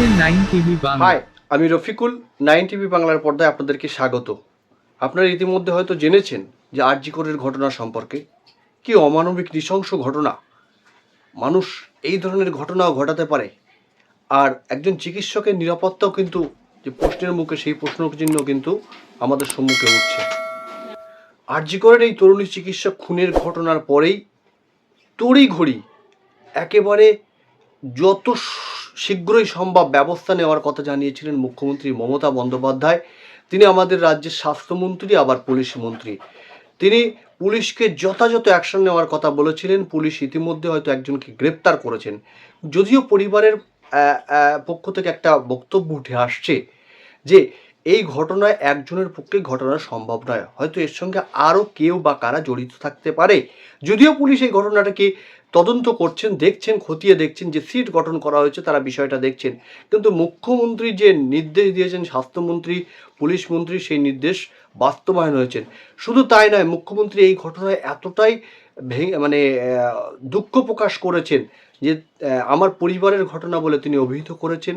Nine TV আমি Rafiqul. Nine TV বাংলার পর্দায় আপনাদেরকে স্বাগত। আপনারা ইতিমধ্যে হয়তো জেনেছেন যে আরজিকরের ঘটনা সম্পর্কে। কি অমানবিক, নৃশংস ঘটনা। মানুষ এই ধরনের ঘটনাও ঘটাতে পারে। আর একজন চিকিৎসকের নিরাপত্তাও কিন্তু যে প্রশ্নের মুখে, সেই প্রশ্ন চিহ্ন কিন্তু আমাদের সম্মুখে উঠছে। আরজিকরের এই তরুণী চিকিৎসক খুনের ঘটনার পরেই তড়িঘড়ি একেবারে যত শীঘ্রই সম্ভব ব্যবস্থা নেওয়ার কথা জানিয়েছিলেন মুখ্যমন্ত্রী মমতা বন্দ্যোপাধ্যায়। তিনি আমাদের রাজ্যের স্বাস্থ্যমন্ত্রী, আবার পুলিশ মন্ত্রী। তিনি পুলিশকে যথাযথ অ্যাকশন নেওয়ার কথা বলেছিলেন। পুলিশ ইতিমধ্যে হয়তো একজনকে গ্রেপ্তার করেছেন। যদিও পরিবারের পক্ষ থেকে একটা বক্তব্য উঠে আসছে যে, এই ঘটনায় একজনের পক্ষে ঘটনা সম্ভব নয়। হয়তো এর সঙ্গে আরও কেউ বা কারা জড়িত থাকতে পারে। যদিও পুলিশ এই ঘটনাটাকে তদন্ত করছেন, দেখছেন, খতিয়ে দেখছেন যে সিট গঠন করা হয়েছে, তারা বিষয়টা দেখছেন। কিন্তু মুখ্যমন্ত্রী যে নির্দেশ দিয়েছেন, স্বাস্থ্যমন্ত্রী, পুলিশ মন্ত্রী সেই নির্দেশ বাস্তবায়ন হয়েছেন। শুধু তাই নয়, মুখ্যমন্ত্রী এই ঘটনায় এতটাই মানে দুঃখ প্রকাশ করেছেন যে আমার পরিবারের ঘটনা বলে তিনি অভিহিত করেছেন।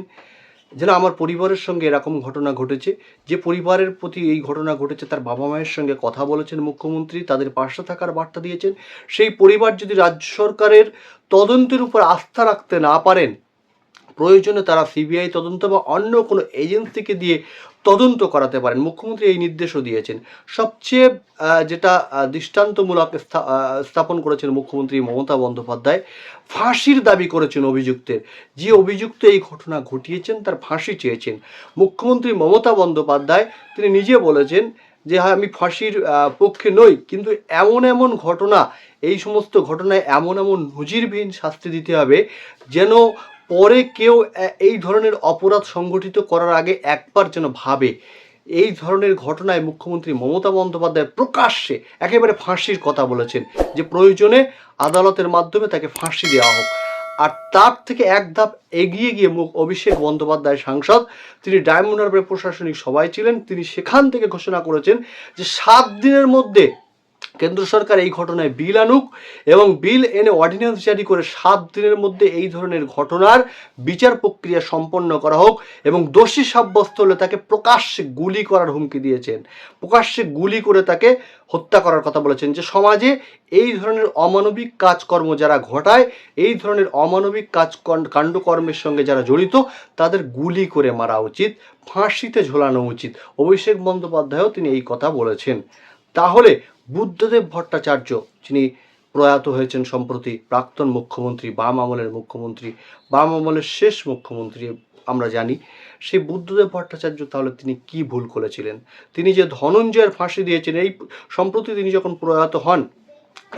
যেন আমার পরিবারের সঙ্গে এরকম ঘটনা ঘটেছে। যে পরিবারের প্রতি এই ঘটনা ঘটেছে, তার বাবা মায়ের সঙ্গে কথা বলেছেন, মুখ্যমন্ত্রী তাদের পাশে থাকার বার্তা দিয়েছেন। সেই পরিবার যদি রাজ্য সরকারের তদন্তের উপর আস্থা রাখতে না পারেন, প্রয়োজনে তারা সিবিআই তদন্ত বা অন্য কোনো এজেন্সিকে দিয়ে তদন্ত করাতে পারেন। মুখ্যমন্ত্রী এই নির্দেশও দিয়েছেন। সবচেয়ে যেটা দৃষ্টান্তমূলক স্থাপন করেছেন মুখ্যমন্ত্রী মমতা বন্দ্যোপাধ্যায়, ফাঁসির দাবি করেছেন অভিযুক্তের। যে অভিযুক্ত এই ঘটনা ঘটিয়েছেন, তার ফাঁসি চেয়েছেন। মুখ্যমন্ত্রী মমতা বন্দ্যোপাধ্যায়, তিনি নিজে বলেছেন যে হ্যাঁ আমি ফাঁসির পক্ষে নই, কিন্তু এমন এমন ঘটনা, এই সমস্ত ঘটনায় এমন এমন নজিরবিহীন শাস্তি দিতে হবে, যেন পরে কেউ এই ধরনের অপরাধ সংগঠিত করার আগে একবার যেন ভাবে, এই ধরনের ঘটনায় মুখ্যমন্ত্রী মমতা বন্দ্যোপাধ্যায় প্রকাশ্যে একেবারে ফাঁসির কথা বলেছেন যে প্রয়োজনে আদালতের মাধ্যমে তাকে ফাঁসি দেওয়া হোক। আর তার থেকে এক ধাপ এগিয়ে গিয়ে মুখ অভিষেক বন্দ্যোপাধ্যায় সাংসদ, তিনি ডায়মন্ড হারবারের প্রশাসনিক সভায় ছিলেন। তিনি সেখান থেকে ঘোষণা করেছেন যে সাত দিনের মধ্যে কেন্দ্র সরকার এই ঘটনায় বিল আনুক এবং বিল এনে অর্ডিন্যান্স জারি করে সাত দিনের মধ্যে এই ধরনের ঘটনার বিচার প্রক্রিয়া সম্পন্ন করা হোক এবং দোষী সাব্যস্ত হলে তাকে প্রকাশ্যে গুলি করার হুমকি দিয়েছেন। প্রকাশ্যে গুলি করে তাকে হত্যা করার কথা বলেছেন যে সমাজে এই ধরনের অমানবিক কাজকর্ম যারা ঘটায়, এই ধরনের অমানবিক কাজ কাণ্ডকর্মের সঙ্গে যারা জড়িত, তাদের গুলি করে মারা উচিত, ফাঁসিতে ঝোলানো উচিত। অভিষেক বন্দ্যোপাধ্যায়ও তিনি এই কথা বলেছেন। তাহলে বুদ্ধদেব ভট্টাচার্য, যিনি প্রয়াত হয়েছেন সম্প্রতি প্রাক্তন মুখ্যমন্ত্রী, বাম আমলের মুখ্যমন্ত্রী, বাম আমলের শেষ মুখ্যমন্ত্রী আমরা জানি, সেই বুদ্ধদেব ভট্টাচার্য তাহলে তিনি কি ভুল করেছিলেন? তিনি যে ধনঞ্জয়ের ফাঁসি দিয়েছেন, এই সম্প্রতি তিনি যখন প্রয়াত হন,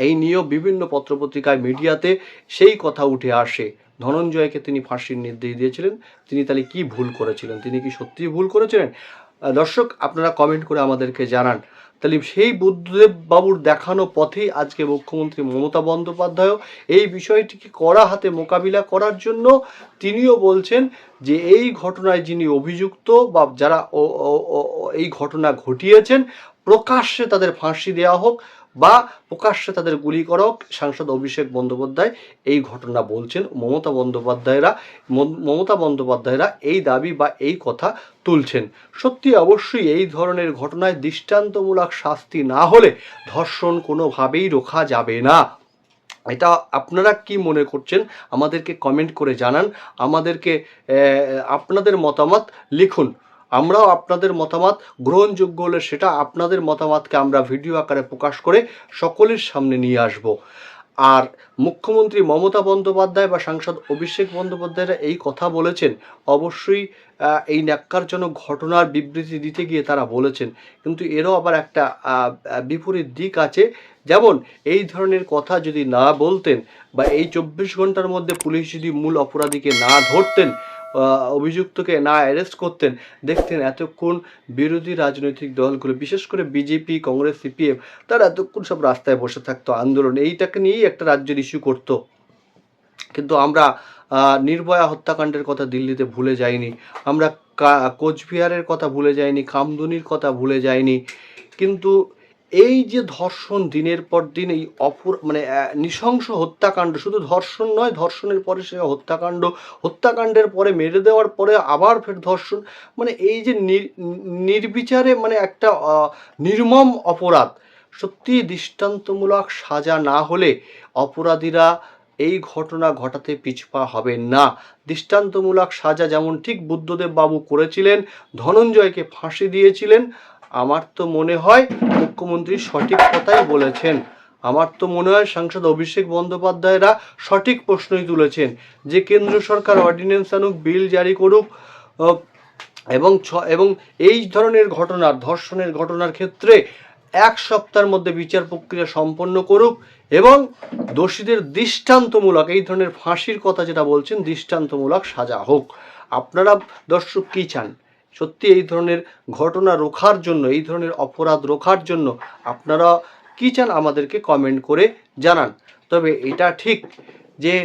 এই নিয়েও বিভিন্ন পত্রপত্রিকায় মিডিয়াতে সেই কথা উঠে আসে। ধনঞ্জয়কে তিনি ফাঁসির নির্দেশ দিয়েছিলেন, তিনি তাহলে কি ভুল করেছিলেন? তিনি কি সত্যিই ভুল করেছিলেন? দর্শক, আপনারা কমেন্ট করে আমাদেরকে জানান। তাহলে সেই বুদ্ধদেব বাবুর দেখানো পথেই আজকে মুখ্যমন্ত্রী মমতা বন্দ্যোপাধ্যায় এই বিষয়টিকে কড়া হাতে মোকাবিলা করার জন্য তিনিও বলছেন যে এই ঘটনায় যিনি অভিযুক্ত বা যারা এই ঘটনা ঘটিয়েছেন, প্রকাশ্যে তাদের ফাঁসি দেওয়া হোক বা প্রকাশ্যে তাদের গুলি করা। হোক সাংসদ অভিষেক বন্দ্যোপাধ্যায় এই ঘটনা বলছেন। মমতা বন্দ্যোপাধ্যায়রা, মম- মমতা বন্দ্যোপাধ্যায়রা এই দাবি বা এই কথা তুলছেন। সত্যি অবশ্যই এই ধরনের ঘটনায় দৃষ্টান্তমূলক শাস্তি না হলে ধর্ষণ কোনোভাবেই রোখা যাবে না। এটা আপনারা কি মনে করছেন? আমাদেরকে কমেন্ট করে জানান। আমাদেরকে আপনাদের মতামত লিখুন। আমরাও আপনাদের মতামত গ্রহণযোগ্য হলে সেটা আপনাদের মতামতকে আমরা ভিডিও আকারে প্রকাশ করে সকলের সামনে নিয়ে আসব। আর মুখ্যমন্ত্রী মমতা বন্দ্যোপাধ্যায় বা সাংসদ অভিষেক বন্দ্যোপাধ্যায়রা এই কথা বলেছেন, অবশ্যই এই ন্যাক্কারজনক ঘটনার বিবৃতি দিতে গিয়ে তারা বলেছেন। কিন্তু এরও আবার একটা বিপরীত দিক আছে। যেমন, এই ধরনের কথা যদি না বলতেন বা এই চব্বিশ ঘণ্টার মধ্যে পুলিশ যদি মূল অপরাধীকে না ধরতেন অভিযুক্তকে না অ্যারেস্ট করতেন, দেখতেন এতক্ষণ বিরোধী রাজনৈতিক দলগুলো, বিশেষ করে বিজেপি কংগ্রেস সিপিএম তারা এতক্ষণ সব রাস্তায় বসে থাকতো আন্দোলন। এইটাকে নিয়েই একটা রাজ্যের ইস্যু করতো। কিন্তু আমরা নির্ভয়া হত্যাকাণ্ডের কথা দিল্লিতে ভুলে যাইনি। আমরা কোচবিহারের কথা ভুলে যাইনি কামদুনির কথা ভুলে যাইনি। কিন্তু এই যে ধর্ষণ দিনের পর দিন, এই অপর মানে নৃশংস হত্যাকাণ্ড, শুধু ধর্ষণ নয়, ধর্ষণের পরে সে হত্যাকাণ্ড, হত্যাকাণ্ডের পরে মেরে দেওয়ার পরে আবার ফের ধর্ষণ মানে এই যে নির- নির্বিচারে মানে একটা নির্মম অপরাধ সত্যি দৃষ্টান্তমূলক সাজা না হলে অপরাধীরা এই ঘটনা ঘটাতে পিছপা হবে না। দৃষ্টান্তমূলক সাজা যেমন ঠিক বুদ্ধদেব বাবু করেছিলেন, ধনঞ্জয়কে ফাঁসি দিয়েছিলেন আমার তো মনে হয় মুখ্যমন্ত্রী সঠিক কথাই বলেছেন। আমার তো মনে হয় সাংসদ অভিষেক বন্দ্যোপাধ্যায়রা সঠিক প্রশ্নই তুলেছেন যে কেন্দ্র সরকার অর্ডিন্যান্স আনুক, বিল জারি করুক এবং ছ- এবং এই ধরনের ঘটনার ধর্ষণের ঘটনার ক্ষেত্রে এক সপ্তাহের মধ্যে বিচার প্রক্রিয়া সম্পন্ন করুক এবং দোষীদের দৃষ্টান্তমূলক, এই ধরনের ফাঁসির কথা যেটা বলছেন, দৃষ্টান্তমূলক সাজা হোক। আপনারা দর্শক কী চান? সত্যি এই ধরনের ঘটনা রোখার জন্য, এই ধরনের অপরাধ রোখার জন্য আপনারা কী চান আমাদেরকে কমেন্ট করে জানান। তবে এটা ঠিক যে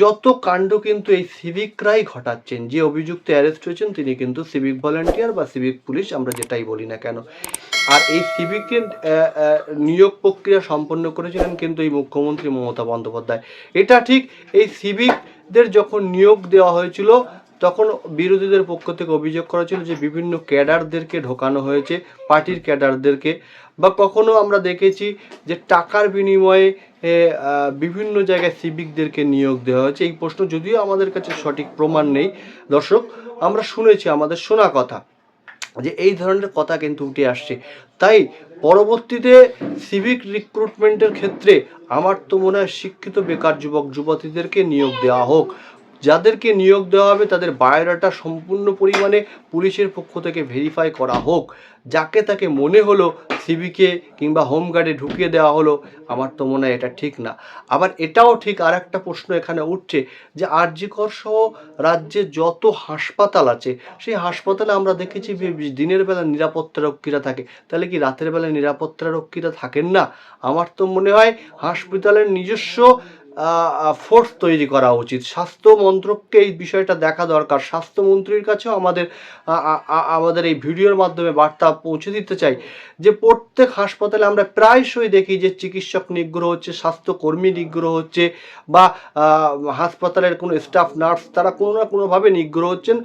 যত কাণ্ড কিন্তু এই সিভিকরাই ঘটাচ্ছেন, যে অভিযুক্ত অ্যারেস্ট হয়েছেন, তিনি কিন্তু সিভিক ভলেন্টিয়ার বা সিভিক পুলিশ আমরা যেটাই বলি না কেন। আর এই সিভিকের নিয়োগ প্রক্রিয়া সম্পন্ন করেছিলেন কিন্তু এই মুখ্যমন্ত্রী মমতা বন্দ্যোপাধ্যায়। এটা ঠিক, এই সিভিকদের যখন নিয়োগ দেওয়া হয়েছিল তখন বিরোধীদের পক্ষ থেকে অভিযোগ করা ছিল যে বিভিন্ন ক্যাডারদেরকে ঢোকানো হয়েছে, পার্টির ক্যাডারদেরকে। বা কখনো আমরা দেখেছি যে টাকার বিনিময়ে বিভিন্ন জায়গায় সিভিকদেরকে নিয়োগ দেওয়া হয়েছে। এই প্রশ্ন যদিও আমাদের কাছে সঠিক প্রমাণ নেই। দর্শক, আমরা শুনেছি, আমাদের শোনা কথা যে এই ধরনের কথা কিন্তু উঠে আসছে। তাই পরবর্তীতে সিভিক রিক্রুটমেন্টের ক্ষেত্রে আমার তো মনে হয় শিক্ষিত বেকার যুবক, যুবতীদেরকে নিয়োগ দেওয়া হোক। যাদেরকে নিয়োগ দেওয়া হবে তাদের বায়োডাটা সম্পূর্ণ পরিমাণে পুলিশের পক্ষ থেকে ভেরিফাই করা হোক। যাকে তাকে মনে হলো সিভিকে কিংবা হোমগার্ডে ঢুকিয়ে দেওয়া হলো, আমার তো মনে হয় এটা ঠিক না। আবার এটাও ঠিক আর একটা প্রশ্ন এখানে উঠছে যে আরজিকর সহ রাজ্যে যত হাসপাতাল আছে, সেই হাসপাতালে আমরা দেখেছি দিনের বেলা নিরাপত্তা রক্ষীরা থাকে। তাহলে কি রাতের বেলা নিরাপত্তা রক্ষীরা থাকেন না? আমার তো মনে হয় হাসপাতালের নিজস্ব ফোর্স তৈরি করা উচিত। স্বাস্থ্য মন্ত্রককে এই বিষয়টা দেখা দরকার। স্বাস্থ্যমন্ত্রীর কাছেও আমাদের আমাদের এই ভিডিওর মাধ্যমে বার্তা পৌঁছে দিতে চাই যে প্রত্যেক হাসপাতালে আমরা প্রায়শই দেখি যে চিকিৎসক নিগ্রহ হচ্ছে, স্বাস্থ্যকর্মী নিগ্রহ হচ্ছে বা হাসপাতালের কোনো স্টাফ নার্স তারা কোনো না কোনোভাবে নিগ্রহ হচ্ছেন।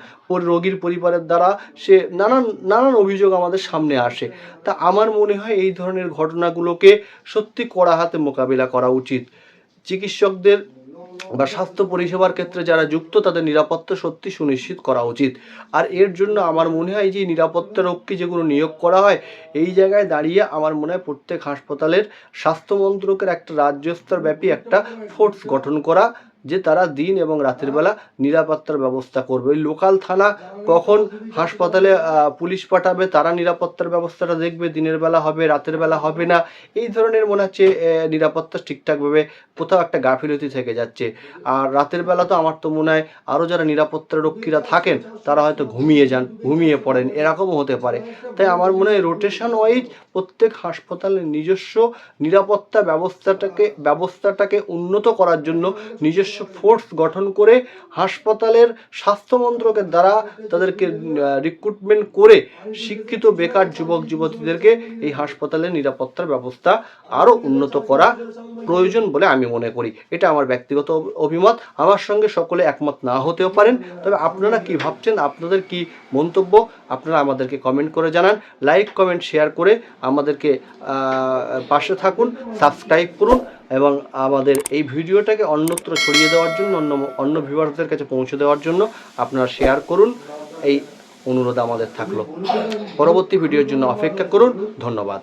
রোগীর পরিবারের দ্বারা সে নানান নানান অভিযোগ আমাদের সামনে আসে। তা আমার মনে হয় এই ধরনের ঘটনাগুলোকে সত্যি কড়া হাতে মোকাবিলা করা উচিত। চিকিৎসকদের বা স্বাস্থ্য পরিষেবার ক্ষেত্রে যারা যুক্ত, তাদের নিরাপত্তা সত্যি সুনিশ্চিত করা উচিত। আর এর জন্য আমার মনে হয় যে নিরাপত্তা রক্ষী যেগুলো নিয়োগ করা হয়, এই জায়গায় দাঁড়িয়ে আমার মনে হয় প্রত্যেক হাসপাতালের স্বাস্থ্য মন্ত্রকের একটা রাজ্যস্তর ব্যাপী একটা ফোর্স গঠন করা যে তারা দিন এবং রাতের বেলা নিরাপত্তার ব্যবস্থা করবে। লোকাল থানা কখন হাসপাতালে পুলিশ পাঠাবে, তারা নিরাপত্তার ব্যবস্থাটা দেখবে, দিনের বেলা হবে, রাতের বেলা হবে না, এই ধরনের মনে হচ্ছে নিরাপত্তা ঠিকঠাকভাবে কোথাও একটা গাফিলতি থেকে যাচ্ছে। আর রাতের বেলা তো আমার তো মনে হয় আরও যারা নিরাপত্তা রক্ষীরা থাকেন, তারা হয়তো ঘুমিয়ে যান, ঘুমিয়ে পড়েন, এরকমও হতে পারে। তাই আমার মনে হয় রোটেশন ওয়াইজ প্রত্যেক হাসপাতালের নিজস্ব নিরাপত্তা ব্যবস্থাটাকে ব্যবস্থাটাকে উন্নত করার জন্য নিজস্ব ফোর্স গঠন করে হাসপাতালের স্বাস্থ্য মন্ত্রকের দ্বারা তাদেরকে রিক্রুটমেন্ট করে শিক্ষিত, বেকার যুবক, যুবতীদেরকে এই হাসপাতালের নিরাপত্তার ব্যবস্থা আরও উন্নত করা প্রয়োজন বলে আমি মনে করি। এটা আমার ব্যক্তিগত অভিমত। আমার সঙ্গে সকলে একমত না হতেও পারেন। তবে আপনারা কি ভাবছেন? আপনাদের কি মন্তব্য? আপনারা আমাদেরকে কমেন্ট করে জানান লাইক কমেন্ট শেয়ার করে আমাদেরকে পাশে থাকুন সাবস্ক্রাইব করুন এবং আমাদের এই ভিডিওটাকে অন্যত্র ছড়িয়ে দেওয়ার জন্য, অন্য অন্য ভিউয়ারদের কাছে পৌঁছে দেওয়ার জন্য আপনারা শেয়ার করুন। এই অনুরোধ আমাদের থাকল। পরবর্তী ভিডিওর জন্য অপেক্ষা করুন। ধন্যবাদ।